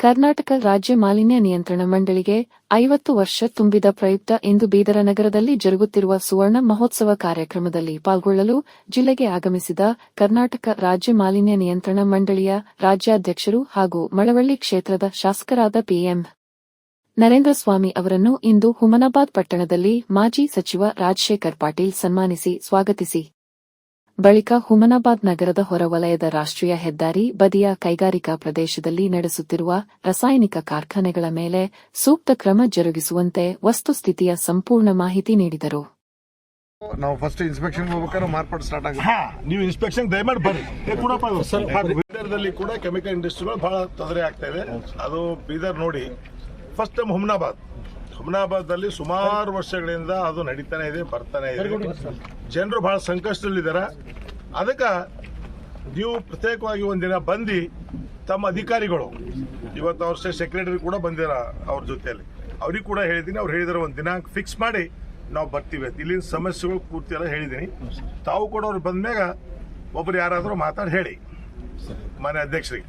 ಕರ್ನಾಟಕ ರಾಜ್ಯ ಮಾಲಿನ್ಯ ನಿಯಂತ್ರಣ ಮಂಡಳಿಗೆ ಐವತ್ತು ವರ್ಷ ತುಂಬಿದ ಪ್ರಯುಕ್ತ ಇಂದು ಬೀದರ ನಗರದಲ್ಲಿ ಜರುಗುತ್ತಿರುವ ಸುವರ್ಣ ಮಹೋತ್ಸವ ಕಾರ್ಯಕ್ರಮದಲ್ಲಿ ಪಾಲ್ಗೊಳ್ಳಲು ಜಿಲ್ಲೆಗೆ ಆಗಮಿಸಿದ ಕರ್ನಾಟಕ ರಾಜ್ಯ ಮಾಲಿನ್ಯ ನಿಯಂತ್ರಣ ಮಂಡಳಿಯ ರಾಜ್ಯಾಧ್ಯಕ್ಷರು ಹಾಗೂ ಮಳವಳ್ಳಿ ಕ್ಷೇತ್ರದ ಶಾಸಕರಾದ ಪಿಎಂ ನರೇಂದ್ರ ಸ್ವಾಮಿ ಅವರನ್ನು ಇಂದು ಹುಮನಾಬಾದ್ ಪಟ್ಟಣದಲ್ಲಿ ಮಾಜಿ ಸಚಿವ ರಾಜಶೇಖರ್ ಪಾಟೀಲ್ ಸನ್ಮಾನಿಸಿ ಸ್ವಾಗತಿಸಿ. ಬಳಿಕ ಹುಮನಾಬಾದ್ ನಗರದ ಹೊರವಲಯದ ರಾಷ್ಟ್ರೀಯ ಹೆದ್ದಾರಿ ಬದಿಯ ಕೈಗಾರಿಕಾ ಪ್ರದೇಶದಲ್ಲಿ ನಡೆಸುತ್ತಿರುವ ರಾಸಾಯನಿಕ ಕಾರ್ಖಾನೆಗಳ ಮೇಲೆ ಸೂಕ್ತ ಕ್ರಮ ಜರುಗಿಸುವಂತೆ ವಸ್ತುಸ್ಥಿತಿಯ ಸಂಪೂರ್ಣ ಮಾಹಿತಿ ನೀಡಿದರು. ನಾವು ಫಸ್ಟ್ ಇನ್ಸ್ಪೆಕ್ಷನ್ ಹೋಗ್ಬೇಕಾದ್ರೆ ಮಾರ್ಪಾಡು ಸ್ಟಾರ್ಟ್ ಆಗುತ್ತೆ. ಹಾ ನೀವು ಇನ್ಸ್ಪೆಕ್ಷನ್ ದಯಮಾಡಿ ಬರ್ರಿ. ಬೀದರ್ದಲ್ಲಿ ಕೂಡ ಕೆಮಿಕಲ್ ಇಂಡಸ್ಟ್ರಿಗಳು ಬಹಳ ತೊಂದರೆ ಆಗ್ತಾ ಇದೆ. ಅದು ಬೀದರ್ ನೋಡಿ ಫಸ್ಟ್ ಟೈಮ್ ಹುಮ್ನಾಬಾದ್. ಹುಮ್ನಾಬಾದಲ್ಲಿ ಸುಮಾರು ವರ್ಷಗಳಿಂದ ಅದು ನಡೀತಾನೆ ಇದೆ ಬರ್ತಾನೆ ಇದೆ. ಜನರು ಬಹಳ ಸಂಕಷ್ಟದಲ್ಲಿದ್ದಾರೆ. ಅದಕ್ಕೆ ನೀವು ಪ್ರತ್ಯೇಕವಾಗಿ ಒಂದಿನ ಬಂದು ತಮ್ಮ ಅಧಿಕಾರಿಗಳು. ಇವತ್ತು ಅವ್ರ ಸೆಕ್ರೆಟರಿ ಕೂಡ ಬಂದಿರ ಅವ್ರ ಜೊತೆಯಲ್ಲಿ. ಅವ್ರಿಗೆ ಕೂಡ ಹೇಳಿದ್ದೀನಿ ಅವ್ರು ಹೇಳಿದಾರೆ ಒಂದು ದಿನ ಫಿಕ್ಸ್ ಮಾಡಿ ನಾವು ಬರ್ತೀವಿ ಅಂತ. ಇಲ್ಲಿನ ಸಮಸ್ಯೆಗಳು ಪೂರ್ತಿ ಎಲ್ಲ ಹೇಳಿದ್ದೀನಿ ತಾವು ಕೂಡ ಅವ್ರು ಬಂದ್ಮ್ಯಾಗ ಒಬ್ರು ಯಾರಾದರೂ ಮಾತಾಡಿ ಹೇಳಿ. ಮನೆ ಅಧ್ಯಕ್ಷರಿಗೆ.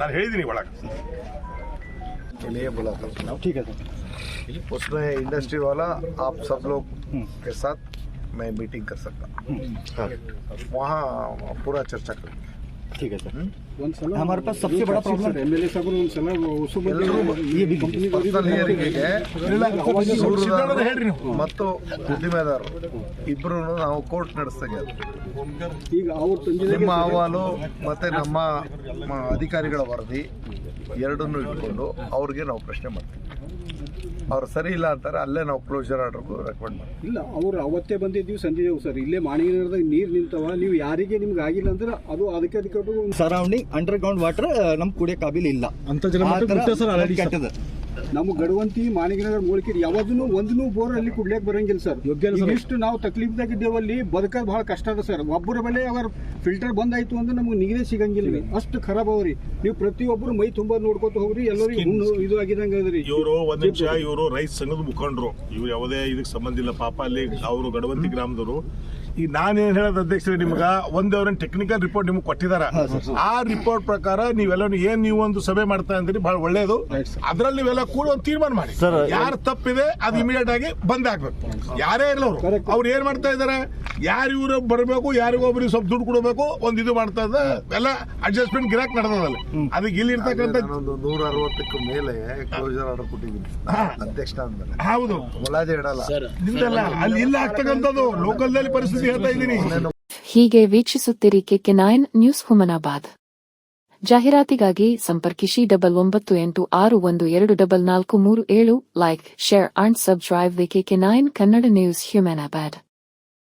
ನಾನು ಹೇಳಿದ್ದೀನಿ ಒಳಗೆ के लिए बोला था ठीक है उसमें इंडस्ट्री वाला आप सब लोग के साथ मैं मीटिंग कर सकता वहाँ पूरा चर्चा करेंगे ठीक है सर ಒಂದ್ಸಲ हमारे पास सबसे बड़ा प्रॉब्लम ಎಮ್ ಎಲ್ ಎ ಸಾಹೇಬರು ಒಂದ್ಸಲ ಹೊಸ ಎಲ್ಲರೂ ಪರ್ಸನಲ್ ಹಿಯರಿಂಗಿಗೆ ಸಿದ್ದರಾಮಯ್ಯ ಹೇಳ್ರಿ ನೀವು ಮತ್ತು ಉದ್ದಿಮೆದಾರರು ಇಬ್ರು ನಾವು ಕೋರ್ಟ್ ನಡೆಸ್ದಂಗೆ ಅದು. ಈಗ ಅವ್ರ ತಂದೆ ನಿಮ್ಮ ಅಹವಾಲು ಮತ್ತೆ ನಮ್ಮ ಮ- ಅಧಿಕಾರಿಗಳ ವರದಿ ಎರಡನ್ನೂ ಇಟ್ಕೊಂಡು ಅವ್ರಿಗೆ ನಾವು ಪ್ರಶ್ನೆ ಮಾಡ್ತೀವಿ. ಅವ್ರು ಸರಿ ಇಲ್ಲ ಅಂತಾರೆ ಅಲ್ಲೇ ನಾವು ಕ್ಲೋಸರ್ ಆರ್ಡರ್ಗೂ ರೆಕಮೆಂಡ್ ಮಾಡ್ತೀವಿ. ಇಲ್ಲ ಅವ್ರು ಅವತ್ತೇ ಬಂದಿದ್ದೀವಿ ಸಂಜೆದೇವು ಸರ್ ಇಲ್ಲೇ ಮಾಣಿಗನಗರದಾಗ ನೀರು ನಿಂತವ ನೀವು ಯಾರಿಗೆ ನಿಮ್ಗೆ ಆಗಿಲ್ಲ ಅಂದ್ರೆ ಅದು ಅದಕ್ಕೆ ಅದಕ್ಕೆ ಅದು ಸರೌಂಡಿಂಗ್ ಅಂಡರ್ ಗ್ರೌಂಡ್ ವಾಟರ್ ನಮ್ಗೆ ಕುಡಿಯೋ ಕಾಬಿಲಿ ಇಲ್ಲ. ಅಂತ ಜನ ಕೆಟ್ಟದ ನಮ್ಮ ಗಡವಂತಿ ಮಾಣಿಗನಗರ ಮೂಳಕಿರಿ ಯಾವ್ದನ್ನು ಒಂದೂ ಬೋರ್ ಅಲ್ಲಿ ಕುಡ್ಲಿಕ್ಕೆ ಬರಂಗಿಲ್ಲ ಸರ್. ಇಷ್ಟು ನಾವು ತಕ್ಲೀಫ್ದಾಗ ಇದ್ದೇವಲ್ಲಿ ಬದುಕೋದು ಬಹಳ ಕಷ್ಟ ಅದ ಸರ್. ಒಬ್ಬರ ಬೆಲೆ ಅವರ ಫಿಲ್ಟರ್ ಬಂದಾಯ್ತು ಅಂದ್ರೆ ನಮ್ಗೆ ನೀರೇ ಸಿಗಂಗಿಲ್ಲ ರೀ. ಅಷ್ಟು ಖರಾಬ್ ಅವ್ರಿ ನೀವು ಪ್ರತಿಯೊಬ್ಬರು ಮೈ ತುಂಬಾ ನೋಡ್ಕೊತ ಹೋಗ್ರಿ ಎಲ್ಲರಿಗೂ ಇದು ಆಗಿದಂಗ ಅದ್ರಿ ಇವರು ಒಂದ್ ನಿಮಿಷ ಇವರು ರೈತ ಸಂಘದ ಮುಖಂಡರು. ಇವ್ರು ಯಾವುದೇ ಇದಕ್ಕೆ ಸಂಬಂಧ ಇಲ್ಲ. ಪಾಪ ಅಲ್ಲಿ ಅವರು ಗಡವಂತಿ ಗ್ರಾಮದವರು. ಈಗ ನಾನೇನ್ ಹೇಳೋದು ಅಧ್ಯಕ್ಷರೇ ನಿಮ್ಗ ಒಂದ್ ಅವ್ರ ಟೆಕ್ನಿಕಲ್ ರಿಪೋರ್ಟ್ ನಿಮ್ಗೆ ಕೊಟ್ಟಿದಾರ. ಆ ರಿಪೋರ್ಟ್ ಪ್ರಕಾರ ನೀವೆಲ್ಲ ಏನ್ ನೀವು ಒಂದು ಸಭೆ ಮಾಡ್ತಾ ಅಂದ್ರೆ ಬಹಳ ಒಳ್ಳೇದು. ಅದ್ರಲ್ಲಿ ನೀವೆಲ್ಲ ಕೂಡ ಒಂದು ತೀರ್ಮಾನ ಮಾಡಿ. ಯಾರು ತಪ್ಪಿದೆ ಅದು ಇಮಿಡಿಯೇಟ್ ಆಗಿ ಬಂದ್ ಆಗ್ಬೇಕು. ಯಾರೇ ಇರಲ್ಲ ಅವರು. ಅವ್ರು ಏನ್ ಮಾಡ್ತಾ ಇದಾರೆ? ಯಾರು ಇವ್ರ ಬರಬೇಕು ಯಾರಿಗೊಬ್ರಿಗೆ ಸ್ವಲ್ಪ ದುಡ್ಡು ಕೊಡಬೇಕು ಒಂದ್ ಇದು ಮಾಡ್ತದ ಎಲ್ಲ ಅಡ್ಜಸ್ಟ್ಮೆಂಟ್ ಗಿರಾಕ್ ನಡೆದದಲ್ಲಿ. ಅದಕ್ಕೆ ಇಲ್ಲಿ ಇರ್ತಕ್ಕಂಥ ನೂರ ಅರವತ್ತಕ್ಕೂ ಮೇಲೆ ಕ್ಲೋಸರ್ ಆರ್ಡರ್ ಕೊಟ್ಟಿದ್ದೀನಿ. ಅಧ್ಯಕ್ಷ ಅಂದ್ರೆ ಹೌದು. ಮುಲಾಜೆ ಇಡಲ್ಲ. ನಿಮ್ದಲ್ಲ ಅಲ್ಲಿ ಇಲ್ಲ ಆಗ್ತಕ್ಕಂಥದ್ದು. ಲೋಕಲ್ದಲ್ಲಿ ಪರಿಸ್ಥಿತಿ ಹೇಳ್ತಾ ಇದ್ದೀನಿ. ಹೀಗೆ ವೀಕ್ಷಿಸುತ್ತಿರಿ ಕೆಕೆ ನೈನ್ ನ್ಯೂಸ್ ಹುಮನಾಬಾದ್ ಜಾಹೀರಾತಿಗಾಗಿ ಸಂಪರ್ಕಿಸಿ ಡಬಲ್ ಒಂಬತ್ತು ಎಂಟು ಆರು ಒಂದು ಎರಡು ಡಬಲ್ ನಾಲ್ಕು ಮೂರು ಏಳು like share and subscribe KK nine Kannada news Humnabad